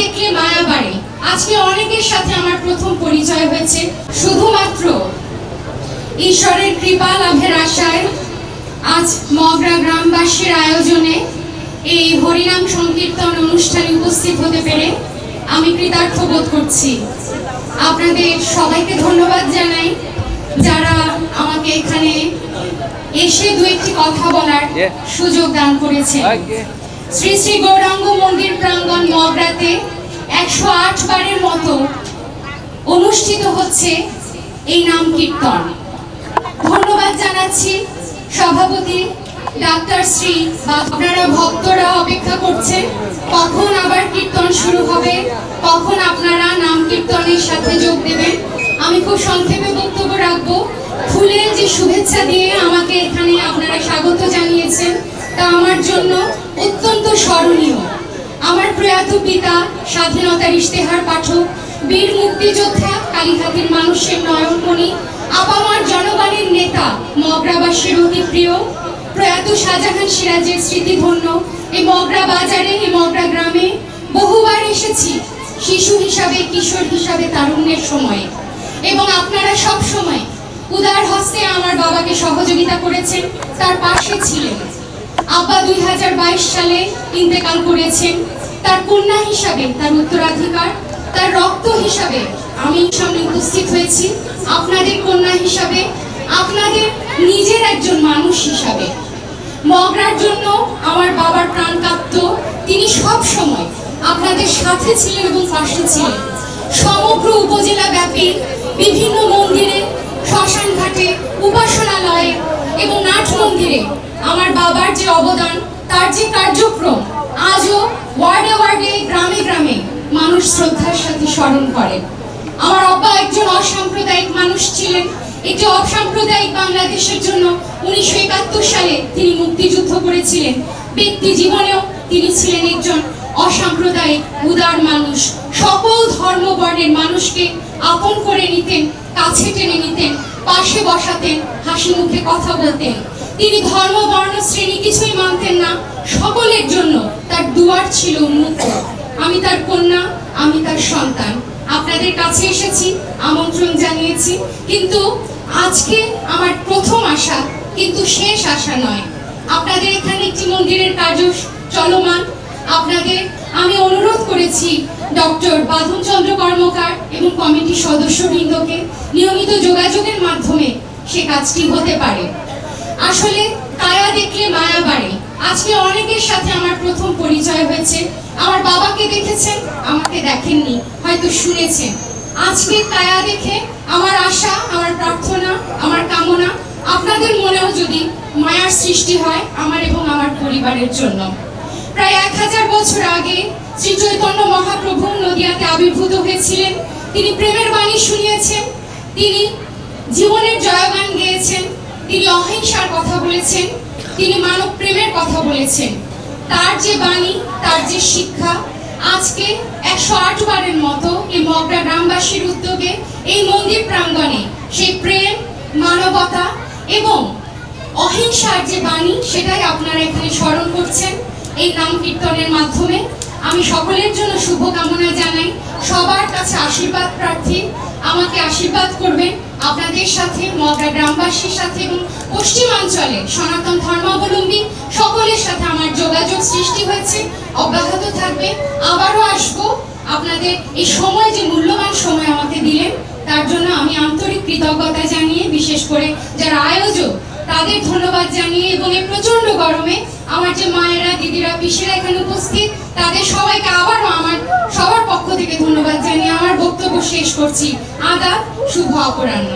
দেখলে মায়া বাড়ে আজকে অনেকের সাথে আমার প্রথম পরিচয় হয়েছে। শুধুমাত্র ঈশ্বরের কৃপা লাভের আশায় আজ মগরা গ্রামবাসীর আয়োজনে এই হরিনাম সংকীর্তন অনুষ্ঠানে উপস্থিত হতে পেরে আমি কৃতার্থ বোধ করছি। আপনাদের সবাইকে ধন্যবাদ জানাই। যারা আমাকে এখানে এসে দু একটি কথা বলার সুযোগ দান Okay. শ্রী শ্রী গৌরাঙ্গ মন্দির প্রাঙ্গণ মগরাতে একশো আট বারের মতো অনুষ্ঠিত হচ্ছে এই নাম কীর্তন। ধন্যবাদ জানাচ্ছি সভাপতি ডাক্তার শ্রী বা আপনারা ভক্তরা অপেক্ষা করছেন কখন আবার কীর্তন শুরু হবে, কখন আপনারা নাম কীর্তনের সাথে যোগ দেবেন। আমি খুব সংক্ষেপে বক্তব্য রাখব। ফুলের যে শুভেচ্ছা দিয়ে আমাকে এখানে আপনারা স্বাগত জানিয়েছেন তা আমার জন্য অত্যন্ত স্মরণীয়। আমার প্রয়াত পিতা, স্বাধীনতার ইশতেহার পাঠক, বীর মুক্তিযোদ্ধা কালীহাতির মানুষের নয়নমণি, আপামার জনগণের নেতা মগরাবাসীর অতি প্রিয়, প্রয়াত শাহজাহান সিরাজের স্মৃতিধন্য, এই মগরা বাজারে, এই মগরা গ্রামে বহুবার এসেছি, শিশু হিসাবে, কিশোর হিসাবে তারুণ্যের সময়ে। এবং আপনারা সব সময় উদার হস্তে আমার বাবাকে সহযোগিতা করেছেন, তার পাশে ছিলেন। আব্বা দুই হাজার বাইশ সালে ইন্তেকাল করেছেন। তার কন্যা হিসাবে তার উত্তরাধিকার, তার রক্ত হিসাবে আমি সামনে উপস্থিত হয়েছি। আপনাদের কন্যা হিসাবে, আপনাদের নিজের একজন মানুষ হিসাবে। মগরার জন্য আমার বাবার প্রাণ কাঁপত। তিনি সব সময় আপনাদের সাথে ছিলেন এবং পাশে ছিলেন। সমগ্র উপজেলা ব্যাপী বিভিন্ন মন্দিরে শ্মশান ঘাটে উপাসনালয়ে এবং নাট মন্দিরে আমার বাবার যে অবদান, তার যে কার্যক্রম, আজও ওয়ার্ডে ওয়ার্ডে, গ্রামে গ্রামে মানুষ শ্রদ্ধার সাথে স্মরণ করে। আমার আব্বা একজন অসাম্প্রদায়িক মানুষ ছিলেন। একটি অসাম্প্রদায়িক বাংলাদেশের জন্য উনিশশো একাত্তর সালে তিনি মুক্তিযুদ্ধ করেছিলেন। ব্যক্তি জীবনেও তিনি ছিলেন একজন অসাম্প্রদায়িক, উদার মানুষ। সকল ধর্ম বর্ণের মানুষকে আপন করে নিতেন, কাছে টেনে নিতেন, পাশে বসাতেন, হাসি মুখে কথা বলতেন। তিনি ধর্ম, বর্ণ, শ্রেণি কিছুই মানতেন না। সকলের জন্য তার দুয়ার ছিল উন্মুক্ত। আমি তার কন্যা, আমি তার সন্তান। আপনাদের কাছে এসেছি, আমন্ত্রণ জানিয়েছি। কিন্তু আজকে আমার প্রথম আশা, কিন্তু শেষ আশা নয়। আপনাদের এখানে একটি মন্দিরের কার্য চলমান। আপনাদের আমি অনুরোধ করেছি ডক্টর বাঁধন চন্দ্র কর্মকার এবং কমিটির সদস্যবৃন্দকে নিয়মিত যোগাযোগের মাধ্যমে সে কাজটি হতে পারে। আসলে কায়া দেখলে মায়া বাড়ে। আজকে অনেকের সাথে আমার প্রথম পরিচয় হয়েছে। আমার বাবাকে দেখেছেন, আমাকে দেখেননি, হয়তো শুনেছেন। আজকে কায়া দেখে আমার আশা, আমার প্রার্থনা, আমার কামনা, আপনাদের মনেও যদি মায়ার সৃষ্টি হয় আমার এবং আমার পরিবারের জন্য। প্রায় এক হাজার বছর আগে শ্রী চৈতন্য মহাপ্রভু নদিয়াতে আবির্ভূত হয়েছিলেন। তিনি প্রেমের বাণী শুনিয়েছেন। তিনি জীবনের জয়গান গেয়েছেন। তিনি অহিংসার কথা বলেছেন, তিনি মানব প্রেমের কথা বলেছেন। তার যে বাণী, তার যে শিক্ষা, আজকে একশো আট বারের মতো এই মগরা গ্রামবাসীর উদ্যোগে এই মন্দির প্রাঙ্গণে সেই প্রেম, মানবতা এবং অহিংসার যে বাণী, সেটাই আপনারা এখানে স্মরণ করছেন এই নাম কীর্তনের মাধ্যমে। আমি সকলের জন্য শুভকামনা জানাই। সবার কাছে আশীর্বাদ প্রার্থী। আমাকে আশীর্বাদ করবেন আপনাদের সাথে, মগরা গ্রামবাসীর সাথে এবং পশ্চিমাঞ্চলে সনাতন ধর্মাবলম্বী সকলের সাথে আমার যোগাযোগ সৃষ্টি হয়েছে। অব্যাহত থাকবে। আবারও আসব। আপনাদের এই সময়, যে মূল্যবান সময় আমাকে দিলেন, তার জন্য আমি আন্তরিক কৃতজ্ঞতা জানিয়ে, বিশেষ করে যারা আয়োজক তাদের ধন্যবাদ জানিয়ে এবং এই প্রচণ্ড গরমে আমার যে মায়েরা, দিদিরা, পিসিরা এখানে উপস্থিত, তাদের সবাইকে আবারও আমার সবার পক্ষ থেকে ধন্যবাদ জানিয়ে আমার বক্তব্য শেষ করছি। আদা শুভ অপরাহ্ন।